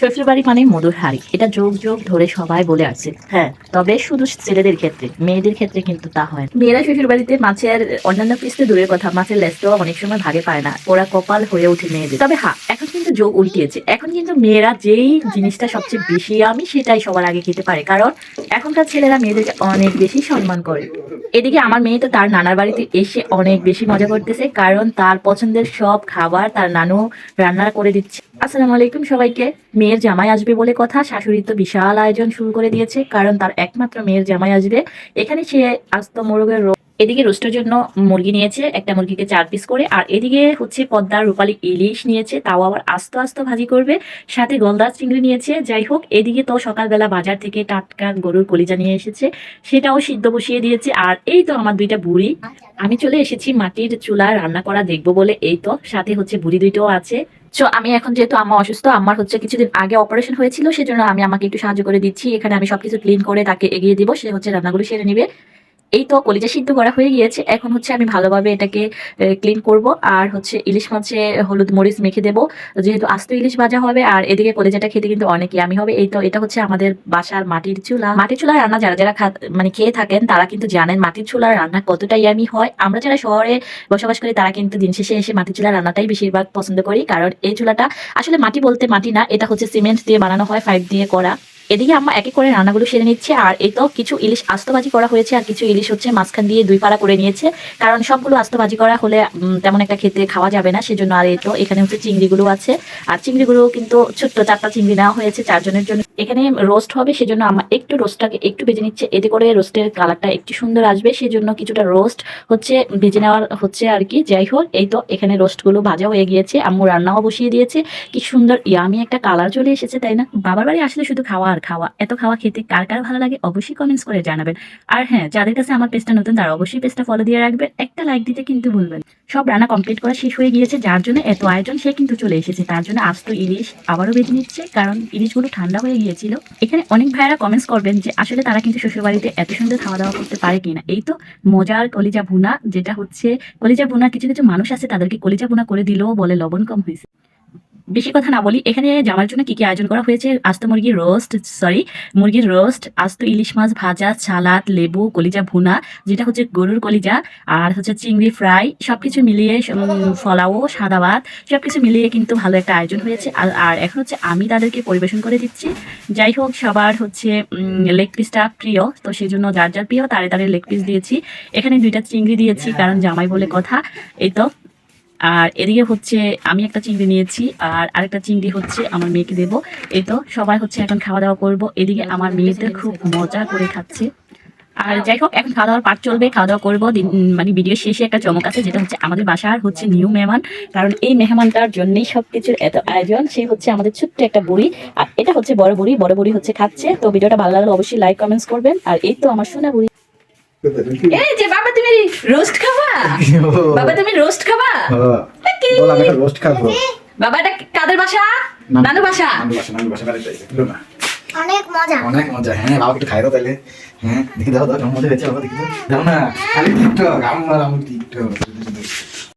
শ্বশুর বাড়ি মানে মধুর হাড়ি। এটা যোগ যোগ ধরে সবাই বলে আসছে হ্যাঁ। তবে শুধু ছেলেদের ক্ষেত্রে মেয়েদের ক্ষেত্রে কিন্তু তা হয় মেয়েরা শ্বশুর বাড়িতে মাছের অন্যান্য পিসতে দূরের কথা মাছের লেজটাও অনেক সময় ভাগে পায় না। ওরা কপাল হয়ে ওঠে মেয়েদের। তবে হ্যাঁ এখন কিন্তু যোগ উল্টিয়েছে। এখন কিন্তু মেয়েরা যেই জিনিসটা সবচেয়ে বেশি আমি সেটাই সবার আগে খেতে পারে। কারণ এখনকার ছেলেরা মেয়েদেরকে অনেক বেশি সম্মান করে। এদিকে আমার মেয়ে তো তার নানার বাড়িতে এসে অনেক বেশি মজা করতেছে। কারণ তার পছন্দের সব খাবার তার নানু রান্না করে দিচ্ছে। আসসালামু আলাইকুম সবাইকে। মেয়ের জামাই আসবে বলে কথা শাশুড়ি তো বিশাল আয়োজন শুরু করে দিয়েছে, কারণ তার একমাত্র মেয়ের জামাই আসবে। এখানে সে আস্ত মোরগের এদিকে রোস্টের জন্য মুরগি নিয়েছে, একটা মুরগিকে চার পিস করে, আর এদিকে হচ্ছে পদ্মার রূপালি ইলিশ নিয়েছে, তাও আবার আস্ত আস্ত ভাজি করবে। সাথে গলদা চিংড়ি নিয়েছে, যাই হোক, এদিকে তো সকালবেলা বাজার থেকে টাটকা গরুর কলিজা নিয়ে এসেছে, সেটাও সিদ্ধ বসিয়ে দিয়েছে, আর এই তো আমার দুইটা বুড়ি। আমি চলে এসেছি মাটির চুলায় রান্না করা দেখব বলে, এই তো, সাথে হচ্ছে বুড়ি দুইটাও আছে। তো আমি এখন যেহেতু আম্মা অসুস্থ আমার হচ্ছে কিছুদিন আগে অপারেশন হয়েছিল, সেজন্য আমি আমাকে একটু সাহায্য করে দিচ্ছি, এখানে আমি সবকিছু ক্লিন করে তাকে এগিয়ে দিব, সে হচ্ছে রান্নাগুলো সেরে নিবে। এই তো কলিজা সিদ্ধ করা হয়ে গিয়েছে। এখন হচ্ছে আমি ভালোভাবে এটাকে ক্লিন করব। আর হচ্ছে ইলিশ মাছে হলুদ মরিচ মেখে দেবো। যেহেতু আস্ত ইলিশ ভাজা হবে, আর এদিকে কলিজাটা খেতে কিন্তু অনেক আমি হবে। এই তো, এটা হচ্ছে আমাদের বাসার মাটির চুলা। মাটির চুলার রান্না যারা যারা মানে খেয়ে থাকেন, তারা কিন্তু জানেন মাটির চুলার রান্না কতটা ইয়ামি হয়। আমরা যারা শহরে বসবাস করি, তারা কিন্তু দিন শেষে এসে মাটির চুলার রান্নাটাই বেশিরভাগ পছন্দ করি। কারণ এই চুলাটা আসলে মাটি বলতে মাটি না, এটা হচ্ছে সিমেন্ট দিয়ে বানানো হয় ফাইভ দিয়ে করা। এদিকে আম্মা একে করে রান্নাগুলো সেরে নিচ্ছে, আর এই তো কিছু ইলিশ আস্তবাজি করা হয়েছে, আর কিছু ইলিশ হচ্ছে মাঝখান দিয়ে দুই পাড়া করে নিয়েছে। কারণ সবগুলো আস্তবাজি করা হলে তেমন একটা খেতে খাওয়া যাবে না, সেজন্য আর এই তো এখানে হচ্ছে চিংড়িগুলো আছে। আর চিংড়িগুলো কিন্তু ছোট্ট চারটা চিংড়ি নেওয়া হয়েছে চারজনের জন্য। এখানে রোস্ট হবে, সেজন্য আমার একটু রোস্টটাকে একটু ভেজে নিচ্ছে। এতে করে রোস্টের কালারটা একটু সুন্দর আসবে, সেজন্য কিছুটা রোস্ট হচ্ছে ভেজে নেওয়ার হচ্ছে আর কি। যাই হোক, এই তো এখানে রোস্টগুলো ভাজা হয়ে গিয়েছে। আম্মু রান্নাও বসিয়ে দিয়েছে। কি সুন্দর, ইয়ামি একটা কালার চলে এসেছে, তাই না? বাবার বাড়ি আসলে শুধু খাওয়া আর খাওয়া, এত খাওয়া খেতে কার কার ভালো লাগে অবশ্যই কমেন্টস করে জানাবেন। আর হ্যাঁ যাদের কাছে আমার পেজটা নতুন, তারা অবশ্যই পেজটা ফলো দিয়ে রাখবেন। একটা লাইক দিতে কিন্তু ভুলবেন সব রান্না কমপ্লিট করা শেষ হয়ে গিয়েছে, যার জন্য এত আয়োজন সে কিন্তু চলে এসেছে। তার জন্য আস্ত ইলিশ আবারও বেঁধে নিচ্ছে, কারণ ইলিশগুলো ঠান্ডা হয়ে গিয়েছিল। এখানে অনেক ভাইয়েরা কমেন্টস করবেন যে, আসলে তারা কিন্তু শ্বশুরবাড়িতে এত সুন্দর খাওয়া দাওয়া করতে পারে কিনা? এই তো মজার কলিজা ভুনা, যেটা হচ্ছে, কলিজা ভুনা কিছু কিছু মানুষ আছে, তাদেরকে কলিজা ভুনা করে দিলেও বলে লবণ কম হয়েছে। বেশি কথা না বলি, এখানে জামার জন্য কি কি আয়োজন করা হয়েছে? আস্ত মুরগির রোস্ট সরি মুরগির রোস্ট, আস্ত ইলিশ মাছ ভাজা, সালাদ, লেবু, কলিজা ভুনা, যেটা হচ্ছে গরুর কলিজা, আর হচ্ছে চিংড়ি ফ্রাই, সবকিছু মিলিয়ে ফলাও, সাদা ভাত, সবকিছু মিলিয়ে কিন্তু ভালো একটা আয়োজন হয়েছে। আর এখন হচ্ছে আমি তাদেরকে পরিবেশন করে দিচ্ছি। যাই হোক, সবার হচ্ছে লেগ পিসটা প্রিয়, তো সেই জন্য যার যার প্রিয়, তারে তারে লেগ পিস দিয়েছি। এখানে দুইটা চিংড়ি দিয়েছি, কারণ জামাই বলে কথা। এই তো আর এদিকে হচ্ছে আমি একটা চিংড়ি নিয়েছি, আর আরেকটা চিংড়ি হচ্ছে আমার মেয়েকে দেবো। এই তো সবাই হচ্ছে এখন খাওয়া দাওয়া করব। এদিকে আমার মেয়েদের খুব মজা করে খাচ্ছে। আর যাই হোক, এখন খাওয়া দাওয়ার পাঠ চলবে, খাওয়া দাওয়া করব। মানে ভিডিও শেষে একটা চমক আছে, যেটা হচ্ছে আমাদের বাসার হচ্ছে নিউ মেহমান। কারণ এই মেহমানটার জন্যই সবকিছুর এত আয়োজন। সে হচ্ছে আমাদের ছোট্ট একটা বুড়ি। আর এটা হচ্ছে বড় বুড়ি বড় বুড়ি হচ্ছে খাচ্ছে। তো ভিডিওটা ভালো লাগলে অবশ্যই লাইক কমেন্টস করবেন। আর এই তো আমার সোনা বুড়ি। এই যে বাবা তুমি রোস্ট খাবা? বাবা তুমি রোস্ট খাবা? কি? বল আমি রোস্ট খাব। বাবা এটা কাদের বাসা? নানু- বাসা? নানু বাসা নানু বাসা বাড়িতে। এলো না? অনেক মজা। অনেক মজা। হ্যাঁ বাবা একটু খাই দাও তাহলে হ্যাঁ দেখি দাও দাও মজা হয়েছে বাবা দেখি দাও। দাও না খালি টিকটক আমার আমার টিকটক।